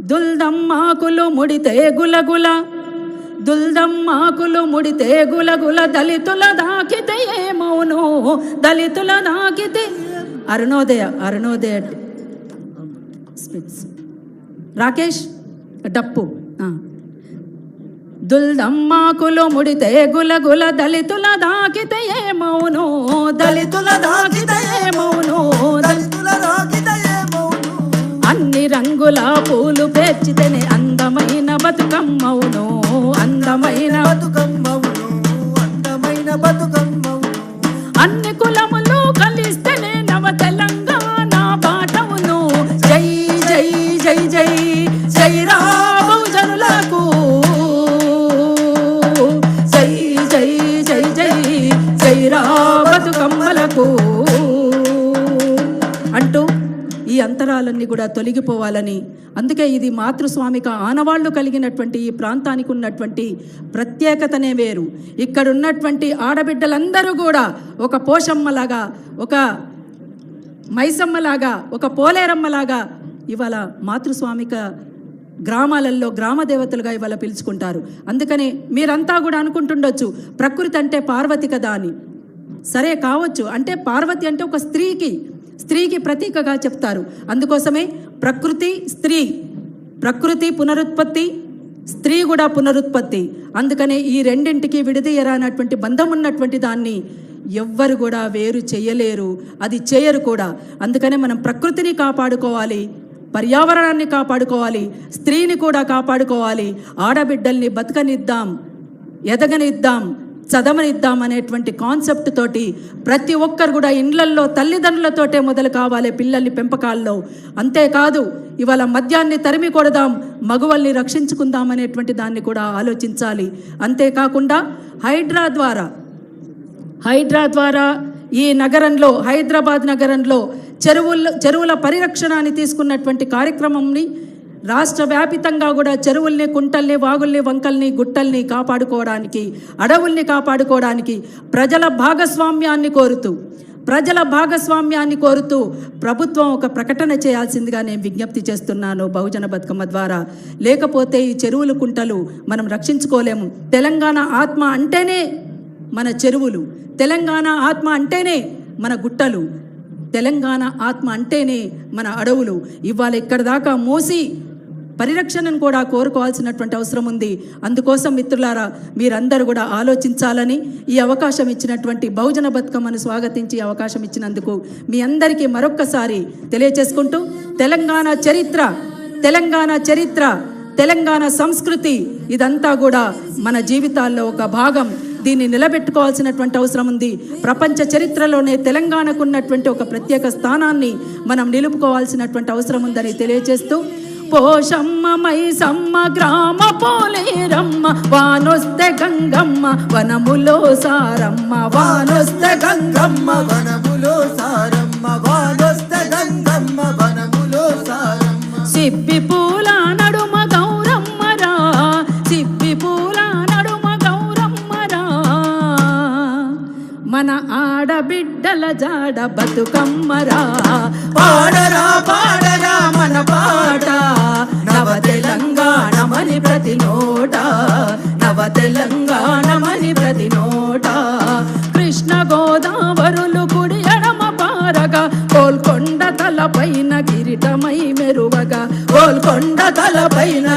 దుల్దమ్మాకులు ముడితే గులగుల దుల్దమ్మాకులు ముడితే గులగుల దళితుల దాకితే ఏమౌను? దళితుల దాకితే అరుణోదయ అరుణోదయ స్పిట్స్. రాకేష్ డప్పు. దుల్దమ్మాకులు ముడితే గులగుల దళితుల దాకితే ఏమౌను? దళితుల దాకితే ఏమౌను? దళి- దళితుల మౌను అన్ని రంగుల పూలు చచ్చితేనే అందమైన బతుకమ్మవును అందమైన బతుకమ్మవు అంతరాలన్నీ కూడా తొలగిపోవాలని. అందుకే ఇది మాతృస్వామిక ఆనవాళ్ళు కలిగినటువంటి ఈ ప్రాంతానికి ఉన్నటువంటి ప్రత్యేకతనే వేరు. ఇక్కడ ఉన్నటువంటి ఆడబిడ్డలందరూ కూడా ఒక పోషమ్మలాగా ఒక మైసమ్మలాగా ఒక పోలేరమ్మలాగా ఇవాళ మాతృస్వామిక గ్రామాలలో గ్రామ దేవతలుగా ఇవాళ పిలుచుకుంటారు. అందుకని మీరంతా కూడా అనుకుంటుండొచ్చు ప్రకృతి అంటే పార్వతి కదా అని. సరే కావచ్చు. అంటే పార్వతి అంటే ఒక స్త్రీకి స్త్రీకి ప్రతీకగా చెప్తారు. అందుకోసమే ప్రకృతి స్త్రీ ప్రకృతి పునరుత్పత్తి స్త్రీ కూడా పునరుత్పత్తి. అందుకనే ఈ రెండింటికి విడదీయరానటువంటి బంధం ఉన్నటువంటి దాన్ని ఎవ్వరు కూడా వేరు చేయలేరు. అది చేయరు కూడా. అందుకనే మనం ప్రకృతిని కాపాడుకోవాలి పర్యావరణాన్ని కాపాడుకోవాలి స్త్రీని కూడా కాపాడుకోవాలి. ఆడబిడ్డల్ని బతకనిద్దాం ఎదగనిద్దాం చదవనిద్దామనేటువంటి కాన్సెప్ట్ తోటి ప్రతి ఒక్కరు కూడా ఇండ్లల్లో తల్లిదండ్రులతోటే మొదలు కావాలి పిల్లల్ని పెంపకాల్లో. అంతేకాదు ఇవాళ మద్యాన్ని తరిమి కొడదాం మగువల్ని రక్షించుకుందాం అనేటువంటి దాన్ని కూడా ఆలోచించాలి. అంతేకాకుండా హైడ్రా ద్వారా హైడ్రా ద్వారా ఈ నగరంలో హైదరాబాద్ నగరంలో చెరువుల చెరువుల పరిరక్షణని తీసుకున్నటువంటి కార్యక్రమంని రాష్ట్ర వ్యాపితంగా కూడా చెరువుల్ని కుంటల్ని వాగుల్ని వంకల్ని గుట్టల్ని కాపాడుకోవడానికి అడవుల్ని కాపాడుకోవడానికి ప్రజల భాగస్వామ్యాన్ని కోరుతూ ప్రజల భాగస్వామ్యాన్ని కోరుతూ ప్రభుత్వం ఒక ప్రకటన చేయాల్సిందిగా నేను విజ్ఞప్తి చేస్తున్నాను బహుజన బతుకమ్మ ద్వారా. లేకపోతే ఈ చెరువులు కుంటలు మనం రక్షించుకోలేము. తెలంగాణ ఆత్మ అంటేనే మన చెరువులు. తెలంగాణ ఆత్మ అంటేనే మన గుట్టలు. తెలంగాణ ఆత్మ అంటేనే మన అడవులు. ఇవాళ ఇక్కడ దాకా మోసి పరిరక్షణను కూడా కోరుకోవాల్సినటువంటి అవసరం ఉంది. అందుకోసం మిత్రులారా మీరందరూ కూడా ఆలోచించాలని ఈ అవకాశం ఇచ్చినటువంటి బహుజన బతుకమ్మను స్వాగతించి అవకాశం ఇచ్చినందుకు మీ అందరికీ మరొక్కసారి తెలియచేసుకుంటూ తెలంగాణ చరిత్ర తెలంగాణ చరిత్ర తెలంగాణ సంస్కృతి ఇదంతా కూడా మన జీవితాల్లో ఒక భాగం. దీన్ని నిలబెట్టుకోవాల్సినటువంటి అవసరం ఉంది. ప్రపంచ చరిత్రలోనే తెలంగాణకు ఉన్నటువంటి ఒక ప్రత్యేక స్థానాన్ని మనం నిలుపుకోవాల్సినటువంటి అవసరం ఉందని తెలియజేస్తూ పోషమ్మ మైసమ్మ గ్రామ పోలేరమ్మ వానొస్తే గంగమ్మ వనములో సారమ్మ వానొస్తే గంగమ్మ వనములో సారమ్మ వానొస్తే గంగమ్మ వనములో సారమ్మ. సిప్పి పూల నడుమ గౌరమ్మరా సిప్పి పూల నడుమ గౌరమ్మరా. మన ఆడబిడ్డల జాడ బతుకమ్మరా. పాడరా పాడరా మన నవ మని ప్రతి నోట నవ తెలంగాణమని ప్రతి నోట. కృష్ణ గోదావరులు కుడి ఎడమ పారగా కోల్కొండ తలపైన కిరీటమై మెరువగా కోల్కొండ తలపైన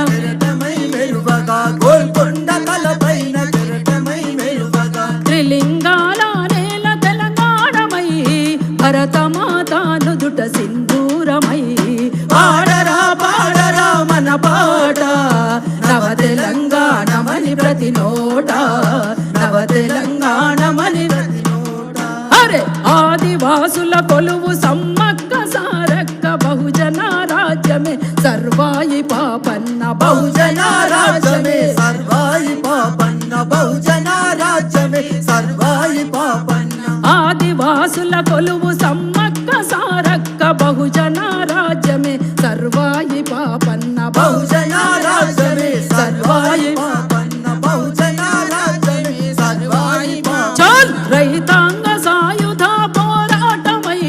సారక్క బహుజన రాజ్యమే సర్వాయి పాపన్న బహుజన రాజ్యమే సర్వాయి పాపన్న బహుజన రాజ్యమే సర్వాయి పాపన్న చాల్! రైతాంగ సాయుధ పోరాటమై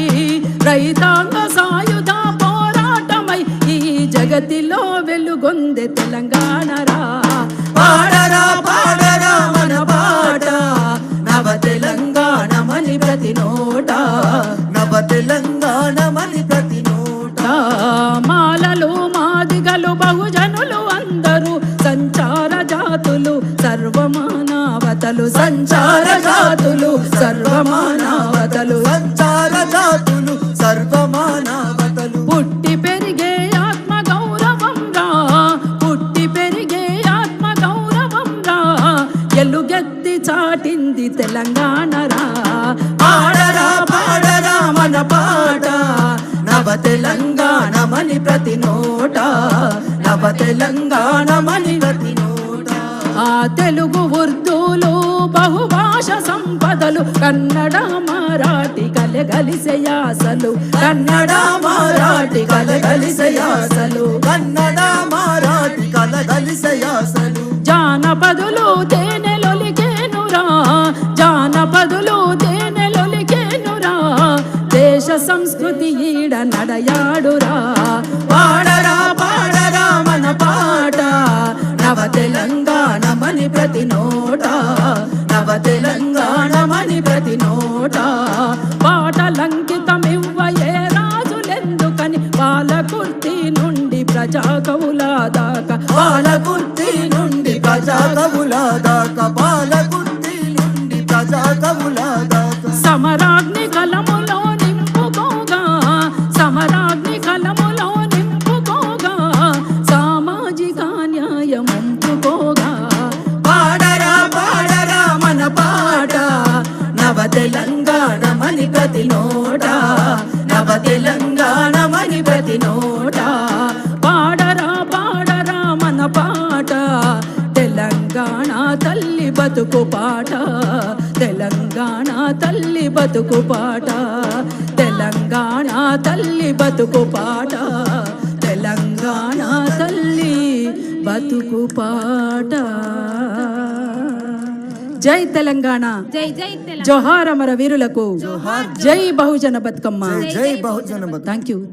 రైతాంగ సాయుధ పోరాటమై ఈ జగతిలో వెలుగొందే తెలంగాణ రా. పాడరా పాడరా మన పాట నవ తెలంగాణ మని ప్రతి నోటా. నవ తెలంగాణ మని ప్రతి నోట. మాలలు మాదిగలు బహుజనులు అందరూ సంచార జాతులు సర్వమానవతలు సంచార జాతులు. చాటింది తెలంగాణ రా పాడరా పాడరా మన పాట. నవ తెలంగాణ మని ప్రతి నోట. నవ తెలంగాణ మని ప్రతి నోట. ఆ తెలుగు ఉర్దూలు బహుభాష సంపదలు కన్నడ మరాఠీ కలగలిసే యాసలు. కన్నడ మరాఠీ కలగలిసే యాసలు. కన్నడ మరాఠీ కలగలిసే యాసలు. జానపదులు తేనెలొలికేనురా సంస్కృతి ఈడ నడయాడురా. పాడరా పాడరా మన పాట. నవ తెలంగాణ మని ప్రతి నోట. నవ తెలంగాణ మని ప్రతి నోట. పాటలంకితమివ్వయే రాజులెందుకని? పాలకుర్తి నుండి ప్రజా కవుల దాకా. పాలకుర్తి న్యాయం పాడరా పాడరా మన పాట. నవ తెలంగాణ మని ప్రతి నోట. నవ తెలంగాణ మని ప్రతి నోట. పాడరా పాడరా మన పాట. తెలంగాణ తల్లి బతుకు పాట. తెలంగాణ తల్లి బతుకు పాట. తెలంగాణ తల్లి బతుకు పాట. బతుకు పాట. జై తెలంగాణ. జై జై తెలంగాణ. జోహార్ అమర వీరులకు జోహార్ జై బహుజన బతుకమ్మ. జై బహుజన బతుకమ్మ. Thank you